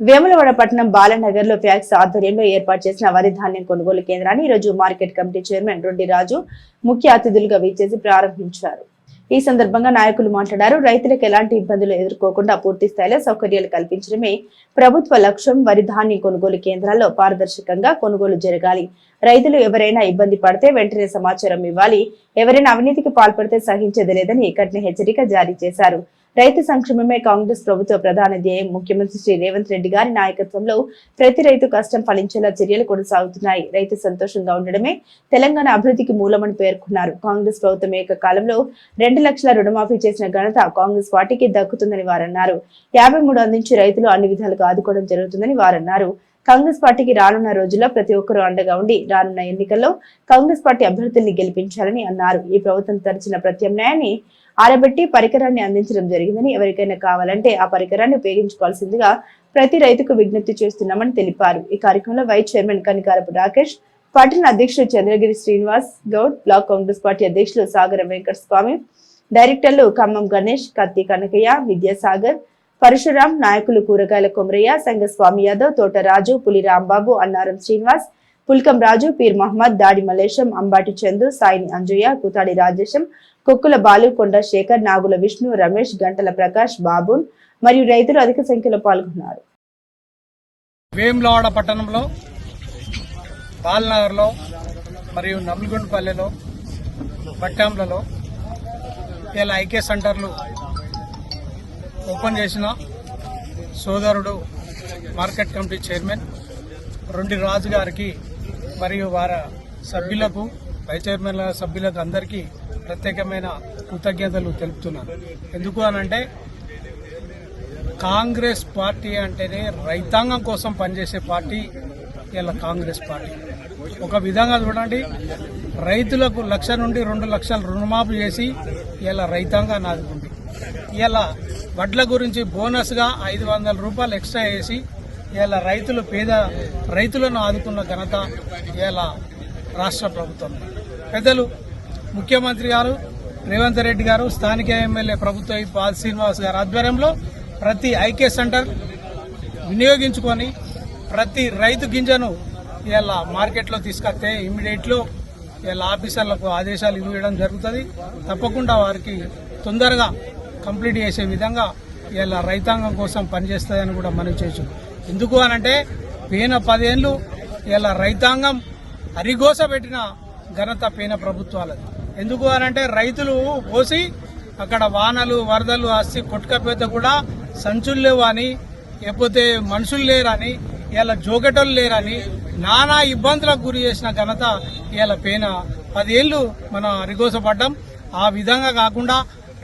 వేములవాడ పట్టణం బాలనగర్లో ఫ్యాక్స్ ఆధ్వర్యంలో ఏర్పాటు చేసిన వరి ధాన్యం కొనుగోలు కేంద్రాన్ని ఈ రోజు market committee chairman Roddi Raju ముఖ్య అతిథులుగా విచ్చేసి ప్రారంభించారు. ఈ సందర్భంగా నాయకులు మాట్లాడారు. రైతులకు ఎలాంటి ఇబ్బందులు ఎదుర్కోకుండా పూర్తి స్థాయిలో సౌకర్యాలు కల్పించడమే ప్రభుత్వ లక్ష్యం. వరి ధాన్యం కొనుగోలు కేంద్రాల్లో పారదర్శకంగా కొనుగోలు జరగాలి. రైతులు ఎవరైనా ఇబ్బంది పడితే వెంటనే సమాచారం ఇవ్వాలి. ఎవరైనా అవినీతికి పాల్పడితే సహించేది లేదని కఠిన హెచ్చరిక జారీ చేశారు. రైతు సంక్షేమమే కాంగ్రెస్ ప్రభుత్వ ప్రధాన ధ్యేయం. ముఖ్యమంత్రి శ్రీ రేవంత్ రెడ్డి గారి నాయకత్వంలో ప్రతి రైతు కష్టం ఫలించేలా చర్యలు కొనసాగుతున్నాయి. రైతు సంతోషంగా ఉండడమే తెలంగాణ అభివృద్ధికి మూలమని పేర్కొన్నారు. కాంగ్రెస్ ప్రభుత్వం ఏకకాలంలో రెండు లక్షల రుణమాఫీ చేసిన ఘనత కాంగ్రెస్ పార్టీకి దక్కుతుందని వారన్నారు. యాభై మూడు అందించి రైతులు అన్ని విధాలుగా ఆదుకోవడం జరుగుతుందని వారన్నారు. కాంగ్రెస్ పార్టీకి రానున్న రోజుల్లో ప్రతి ఒక్కరూ అండగా ఉండి రానున్న ఎన్నికల్లో కాంగ్రెస్ పార్టీ అభ్యర్థుల్ని గెలిపించాలని అన్నారు. ఈ ప్రభుత్వం తరచిన ప్రత్యామ్నాయాన్ని ఆరబెట్టి పరికరాన్ని అందించడం జరిగిందని ఎవరికైనా కావాలంటే ఆ పరికరాన్ని ఉపయోగించుకోవాల్సిందిగా ప్రతి రైతుకు విజ్ఞప్తి చేస్తున్నామని తెలిపారు. ఈ కార్యక్రమంలో వైస్ చైర్మన్ కనికారపు రాకేష్ పట్టణ అధ్యక్షుడు చంద్రగిరి శ్రీనివాస్ గౌడ్ బ్లాక్ కాంగ్రెస్ పార్టీ అధ్యక్షులు సాగర వెంకట స్వామి డైరెక్టర్లు ఖమ్మం గణేష్ కత్తి కనకయ్య విద్యాసాగర్ పరశురాం నాయకులు కూరగాయల కొమరయ్య సంగస్వామి యాదవ్ తోట రాజు పులి రాంబాబు అన్నారం శ్రీనివాస్ పుల్కం రాజు పీర్ మహమ్మద్ దాడి మలేశం అంబాటి చందు సాయిని అంజయ్య కుతాడి రాజేశం కుక్కుల బాలు కొండ శేఖర్ నాగుల విష్ణు రమేష్ గంటల ప్రకాష్ బాబున్ మరియు రైతులు అధిక సంఖ్యలో పాల్గొన్నారు. వేములవాడ పట్టణంలో పాల్నగర్లో మరియు నమ్మిగుండపల్లెలో పట్టాంలలో ఇలా ఐకే సెంటర్లు ఓపెన్ చేసిన సోదరుడు మార్కెట్ కమిటీ చైర్మన్ రెండు రాజు గారికి మరియు వారి సభ్యులకు వైస్ చైర్మన్ల సభ్యులకు అందరికీ ప్రత్యేకమైన కృతజ్ఞతలు తెలుపుతున్నాను. ఎందుకు అనంటే కాంగ్రెస్ పార్టీ అంటేనే రైతాంగం కోసం పనిచేసే పార్టీ ఇలా కాంగ్రెస్ పార్టీ. ఒక విధంగా చూడండి రైతులకు లక్ష నుండి రెండు లక్షలు రుణమాఫీ చేసి ఇలా రైతాంగాన్ని ఆదుకుంది. ఇలా వడ్ల గురించి బోనస్గా ఐదు వందల రూపాయలు ఎక్స్ట్రా వేసి ఇలా రైతులు పేద రైతులను ఆదుకున్న ఘనత ఇలా రాష్ట్ర ప్రభుత్వం. పెద్దలు ముఖ్యమంత్రి గారు రేవంత్ రెడ్డి గారు స్థానిక ఎమ్మెల్యే ప్రభుత్వ పాల్ శ్రీనివాస్ గారి ఆధ్వర్యంలో ప్రతి ఐకే సెంటర్ వినియోగించుకొని ప్రతి రైతు గింజను ఇలా మార్కెట్లో తీసుకొస్తే ఇమ్మీడియట్లో ఇలా ఆఫీసర్లకు ఆదేశాలు ఇవ్వడం జరుగుతుంది. తప్పకుండా వారికి తొందరగా కంప్లీట్ చేసే విధంగా ఇలా రైతాంగం కోసం పనిచేస్తుందని కూడా మనం చేయొచ్చు ఎందుకు అనంటే పీన పదేళ్ళు ఇలా రైతాంగం అరిగోస పెట్టిన ఘనత పేన ప్రభుత్వాలది. ఎందుకు అనంటే రైతులు పోసి అక్కడ వానలు వరదలు అస్తి కొట్టుకపోతే కూడా సంచులు లేవని అని లేకపోతే మనుషులు లేరని ఇలా జోకెటోళ్ళు లేరని నానా ఇబ్బందులకు గురి చేసిన ఘనత ఇలా పేన పదేళ్ళు మనం అరిగోసపడ్డం ఆ విధంగా కాకుండా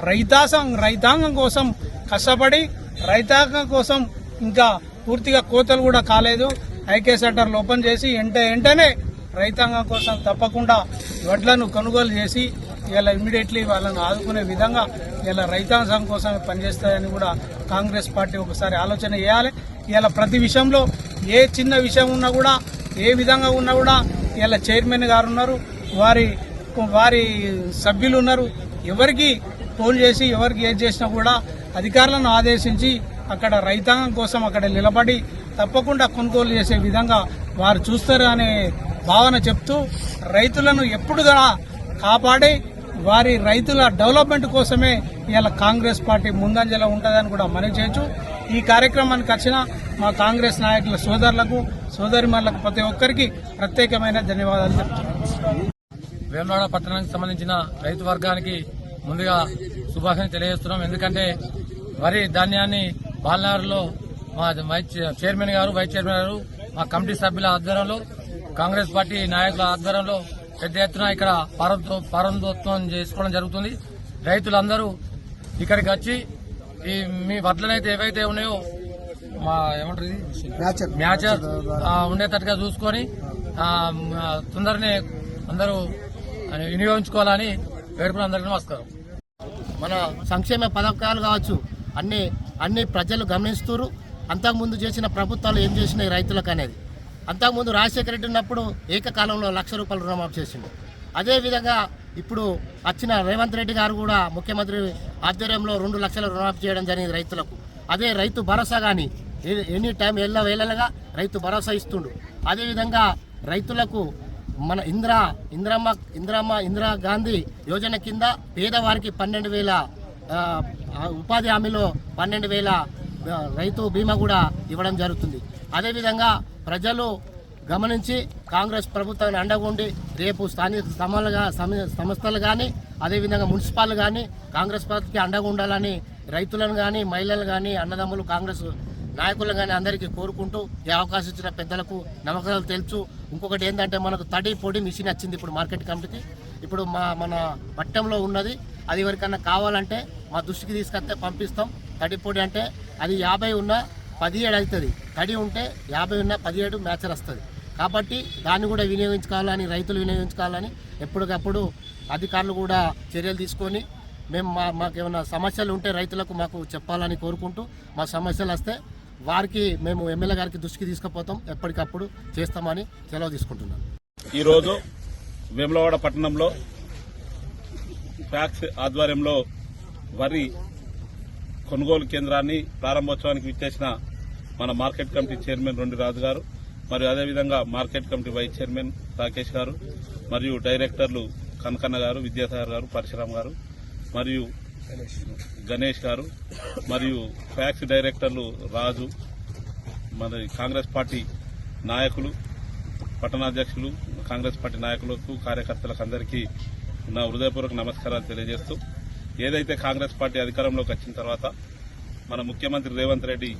రైతాసం రైతాంగం కోసం కష్టపడి రైతాంగం కోసం ఇంకా పూర్తిగా కోతలు కూడా కాలేదు. ఐకే సెంటర్లు ఓపెన్ చేసి ఎంటే వెంటనే రైతాంగం కోసం తప్పకుండా వడ్లను కొనుగోలు చేసి ఇలా ఇమ్మీడియట్లీ వాళ్ళని ఆదుకునే విధంగా ఇలా రైతాంగం కోసం పనిచేస్తాయని కూడా కాంగ్రెస్ పార్టీ ఒకసారి ఆలోచన చేయాలి. ఇలా ప్రతి విషయంలో ఏ చిన్న విషయం ఉన్నా కూడా ఏ విధంగా ఉన్నా కూడా ఇలా చైర్మన్ గారు ఉన్నారు వారి వారి సభ్యులు ఉన్నారు. ఎవరికి ఫోన్ చేసి ఎవరికి ఏది చేసినా కూడా అధికారులను ఆదేశించి అక్కడ రైతాంగం కోసం అక్కడ నిలబడి తప్పకుండా కొనుగోలు చేసే విధంగా వారు చూస్తారు అనే భావన చెప్తూ రైతులను ఎప్పుడు కాపాడి వారి రైతుల డెవలప్మెంట్ కోసమే ఇలా కాంగ్రెస్ పార్టీ ముందంజలో ఉంటుందని కూడా మనవి చేయొచ్చు. ఈ కార్యక్రమానికి వచ్చిన మా కాంగ్రెస్ నాయకుల సోదరులకు సోదరిమణులకు ప్రతి ఒక్కరికి ప్రత్యేకమైన ధన్యవాదాలు చెప్తున్నాను. వేమనాడ పట్టణానికి సంబంధించిన రైతు వర్గానికి ముందుగా శుభాకాంక్షలు తెలియజేస్తున్నాం. ఎందుకంటే వరి ధాన్యాన్ని బాలనగర్లో మా చైర్మన్ గారు వైస్ చైర్మన్ గారు మా కమిటీ సభ్యుల ఆధ్వర్యంలో కాంగ్రెస్ పార్టీ నాయకుల ఆధ్వర్యంలో పెద్ద ఎత్తున ఇక్కడ పారంతో పారందోత్సవం చేసుకోవడం జరుగుతుంది. రైతులందరూ ఇక్కడికి వచ్చి ఈ మీ వడ్లనైతే ఏవైతే ఉన్నాయో మా ఏమంటారు? మ్యాచర్. ఉండేటట్టుగా చూసుకొని తొందరనే అందరూ వినియోగించుకోవాలని వేడుకుని అందరికీ నమస్కారం. మన సంక్షేమ పథకాలు కావచ్చు అన్ని అన్ని ప్రజలు గమనిస్తారు. అంతకుముందు చేసిన ప్రభుత్వాలు ఏం చేసినాయి రైతులకు అనేది. అంతకుముందు రాజశేఖర రెడ్డి ఉన్నప్పుడు ఏకకాలంలో లక్ష రూపాయలు రుణమాఫీ చేసిండు. అదేవిధంగా ఇప్పుడు వచ్చిన రేవంత్ రెడ్డి గారు కూడా ముఖ్యమంత్రి ఆధ్వర్యంలో రెండు లక్షల రుణమాఫీ చేయడం జరిగింది రైతులకు. అదే రైతు భరోసా కానీ ఎనీ టైం ఎల్ల వేళలుగా రైతు భరోసా ఇస్తుండు. అదేవిధంగా రైతులకు మన ఇందిరా ఇందిరమ్మ ఇందిరమ్మ ఇందిరా గాంధీ యోజన కింద పేదవారికి పన్నెండు వేల ఉపాధి హామీలో పన్నెండు వేల రైతు బీమా కూడా ఇవ్వడం జరుగుతుంది. అదేవిధంగా ప్రజలు గమనించి కాంగ్రెస్ ప్రభుత్వాన్ని అండగుండి రేపు స్థానిక సమలుగా సంస్థలు కానీ అదేవిధంగా మున్సిపాల్ కానీ కాంగ్రెస్ పార్టీకి అండగా ఉండాలని రైతులను కానీ మహిళలు కానీ అన్నదమ్ములు కాంగ్రెస్ నాయకులను కానీ అందరికీ కోరుకుంటూ ఈ అవకాశం ఇచ్చిన పెద్దలకు నమ్మకాలు తెలుసు ఇంకొకటి ఏంటంటే మనకు తడి పొడి మిషన్ వచ్చింది ఇప్పుడు మార్కెట్ కమిటీకి. ఇప్పుడు మా మన పట్టణంలో ఉన్నది అది ఎవరికన్నా కావాలంటే మా దృష్టికి తీసుకొస్తే పంపిస్తాం. తడి పొడి అంటే అది యాభై ఉన్న పదిహేడు అవుతుంది. తడి ఉంటే యాభై ఉన్న పదిహేడు మ్యాచర్ వస్తుంది. కాబట్టి దాన్ని కూడా వినియోగించుకోవాలని రైతులు వినియోగించుకోవాలని ఎప్పటికప్పుడు అధికారులు కూడా చర్యలు తీసుకొని మేము మా మాకు ఏమైనా సమస్యలు ఉంటే రైతులకు మాకు చెప్పాలని కోరుకుంటూ మా సమస్యలు వస్తే వారికి మేము ఎమ్మెల్యే గారికి దృష్టికి తీసుకుపోతాం. ఎప్పటికప్పుడు చేస్తామని సెలవు తీసుకుంటున్నాం ఈరోజు వేములవాడ పట్టణంలో ఫ్యాక్స్ ఆధ్వర్యంలో వరి కొనుగోలు కేంద్రాన్ని ప్రారంభోత్సవానికి విచ్చేసిన మన మార్కెట్ కమిటీ చైర్మన్ రెండు రాజు గారు మరియు అదేవిధంగా market committee vice chairman Rakesh గారు మరియు డైరెక్టర్లు కనకన్న గారు విద్యాసాగర్ గారు పరశురామ్ గారు మరియు గణేష్ గారు మరియు ఫ్యాక్స్ డైరెక్టర్లు రాజు మరి కాంగ్రెస్ పార్టీ నాయకులు పట్టణాధ్యక్షులు కాంగ్రెస్ పార్టీ నాయకులకు కార్యకర్తలకు అందరికీ నా హృదయపూర్వక నమస్కారాలు తెలియజేస్తూ ఏదైతే కాంగ్రెస్ పార్టీ అధికారంలోకి వచ్చిన తర్వాత మన ముఖ్యమంత్రి రేవంత్ రెడ్డి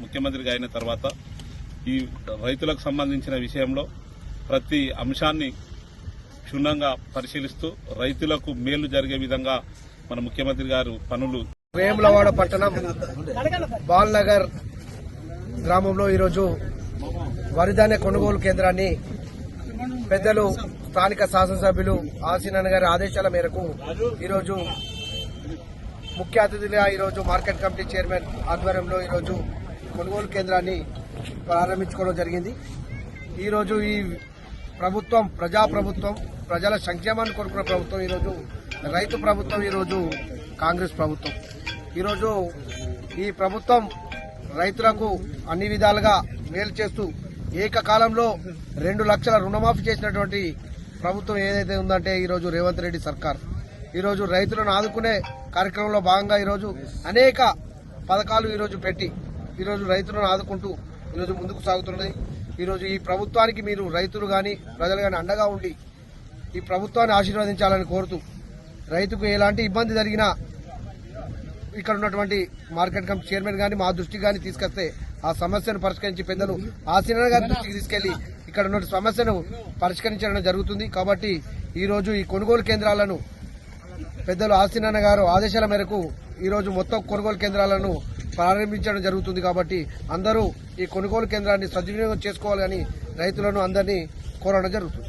ముఖ్యమంత్రిగా అయిన తర్వాత ఈ రైతులకు సంబంధించిన విషయంలో ప్రతి అంశాన్ని క్షుణ్ణంగా పరిశీలిస్తూ రైతులకు మేలు జరిగే విధంగా మన ముఖ్యమంత్రి గారు పనులు వేములవాడ పట్టణం బాల్నగర్ గ్రామంలో ఈరోజు వరిధాన్య కొనుగోలు కేంద్రాన్ని పెద్దలు స్థానిక శాసనసభ్యులు ఆసీనన్ గారి ఆదేశాల మేరకు ఈరోజు ముఖ్య అతిథిగా ఈరోజు మార్కెట్ కమిటీ చైర్మన్ ఆధ్వర్యంలో ఈరోజు కొనుగోలు కేంద్రాన్ని ప్రారంభించుకోవడం జరిగింది. ఈరోజు ఈ ప్రభుత్వం ప్రజా ప్రభుత్వం ప్రజల సంక్షేమాన్ని కోరుకున్న ప్రభుత్వం ఈరోజు రైతు ప్రభుత్వం ఈరోజు కాంగ్రెస్ ప్రభుత్వం. ఈరోజు ఈ ప్రభుత్వం రైతులకు అన్ని విధాలుగా మేలు చేస్తూ ఏకకాలంలో రెండు లక్షల రుణమాఫీ చేసినటువంటి ప్రభుత్వం ఏదైతే ఉందంటే ఈరోజు రేవంత్ రెడ్డి సర్కార్. ఈరోజు రైతులను ఆదుకునే కార్యక్రమంలో భాగంగా ఈరోజు అనేక పథకాలు ఈరోజు పెట్టి ఈరోజు రైతులను ఆదుకుంటూ ఈరోజు ముందుకు సాగుతున్నది. ఈరోజు ఈ ప్రభుత్వానికి మీరు రైతులు కానీ ప్రజలు కానీ అండగా ఉండి ఈ ప్రభుత్వాన్ని ఆశీర్వదించాలని కోరుతూ రైతుకు ఎలాంటి ఇబ్బంది జరిగినా ఇక్కడ ఉన్నటువంటి మార్కెట్ కమిటీ చైర్మన్ కానీ మా దృష్టికి కానీ తీసుకొస్తే ఆ సమస్యను పరిష్కరించి పెద్దలు ఆసీన గారి దృష్టికి తీసుకెళ్ళి ఇక్కడ ఉన్న సమస్యను పరిష్కరించడం జరుగుతుంది. కాబట్టి ఈ రోజు ఈ కొనుగోలు కేంద్రాలను పెద్దలు ఆసీనన్న గారు ఆదేశాల మేరకు ఈ రోజు మొత్తం కొనుగోలు కేంద్రాలను ప్రారంభించడం జరుగుతుంది. కాబట్టి అందరూ ఈ కొనుగోలు కేంద్రాన్ని సద్వినియోగం చేసుకోవాలని రైతులను అందరినీ కోరడం జరుగుతుంది.